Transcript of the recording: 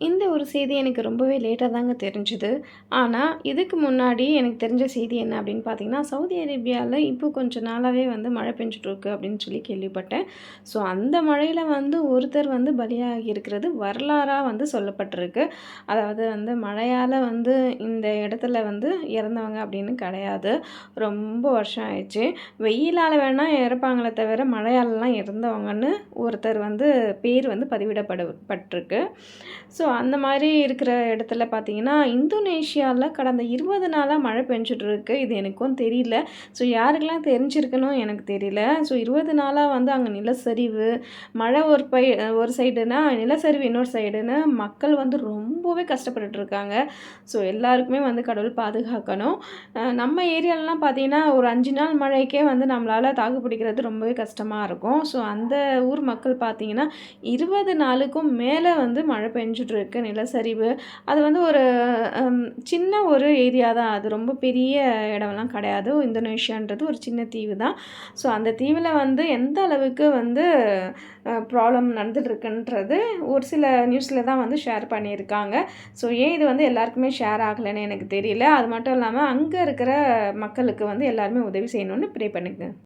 இந்த ஒரு செய்தி எனக்கு ரொம்பவே லேட்டாக தாங்க தெரிஞ்சுது. ஆனால் இதுக்கு முன்னாடி எனக்கு தெரிஞ்ச செய்தி என்ன அப்படின்னு பார்த்தீங்கன்னா சவுதி அரேபியாவில் இப்போ கொஞ்சம் நாளாகவே வந்து மழை பெஞ்சிட்ருக்கு அப்படின்னு சொல்லி கேள்விப்பட்டேன். ஸோ அந்த மழையில் வந்து ஒருத்தர் வந்து பலியாகி இருக்கிறது வரலாறாக வந்து சொல்லப்பட்டிருக்கு. அதாவது வந்து மழையால் வந்து இந்த இடத்துல வந்து இறந்தவங்க அப்படின்னு கிடையாது. ரொம்ப வருஷம் ஆயிடுச்சு. வெயிலால் வேணால் இறப்பாங்களே தவிர மழையாலலாம் இறந்தவங்கன்னு ஒருத்தர் வந்து பேர் வந்து பதிவிடப்படப்பட்டிருக்கு ஸோ அந்த மாதிரி இருக்கிற இடத்துல பார்த்தீங்கன்னா இந்தோனேஷியாவில் கடந்த இருபது நாளாக மழை பெஞ்சிட்ருக்கு இது எனக்கும் தெரியல. ஸோ யாருக்கெல்லாம் தெரிஞ்சிருக்கணும் எனக்கு தெரியல. ஸோ இருபது நாளாக வந்து அங்கே நிலச்சரிவு மழை ஒரு பை ஒரு சைடுனா நிலச்சரிவு இன்னொரு சைடுன்னு மக்கள் வந்து ரொம்பவே கஷ்டப்பட்டுருக்காங்க ஸோ எல்லாருக்குமே வந்து கடவுள் பாதுகாக்கணும். நம்ம ஏரியாலலாம் பார்த்தீங்கன்னா ஒரு அஞ்சு நாள் மழைக்கே வந்து நம்மளால் தாக்கு பிடிக்கிறது ரொம்பவே கஷ்டமாக இருக்கும். ஸோ அந்த ஊர் மக்கள் பார்த்தீங்கன்னா இருபது நாளுக்கும் மேலே வந்து மழை பெஞ்சிட்ருக்கு நிலச்சரிவு. அது வந்து ஒரு சின்ன ஒரு ஏரியா தான். அது ரொம்ப பெரிய இடம்லாம் கிடையாது. இந்தோனேஷியான்றது ஒரு சின்ன தீவு தான். ஸோ அந்த தீவில் வந்து எந்த அளவுக்கு வந்து ப்ராப்ளம் நடந்துகிட்ருக்குன்றது ஒரு சில நியூஸில் தான் வந்து ஷேர் பண்ணியிருக்காங்க. ஸோ ஏன் இது வந்து எல்லாருக்குமே ஷேர் ஆகலைன்னு எனக்கு தெரியல. அது மட்டும் இல்லாமல் அங்கே இருக்கிற மக்களுக்கு வந்து எல்லாருமே உதவி செய்யணும்னு ப்ரே பண்ணுங்க.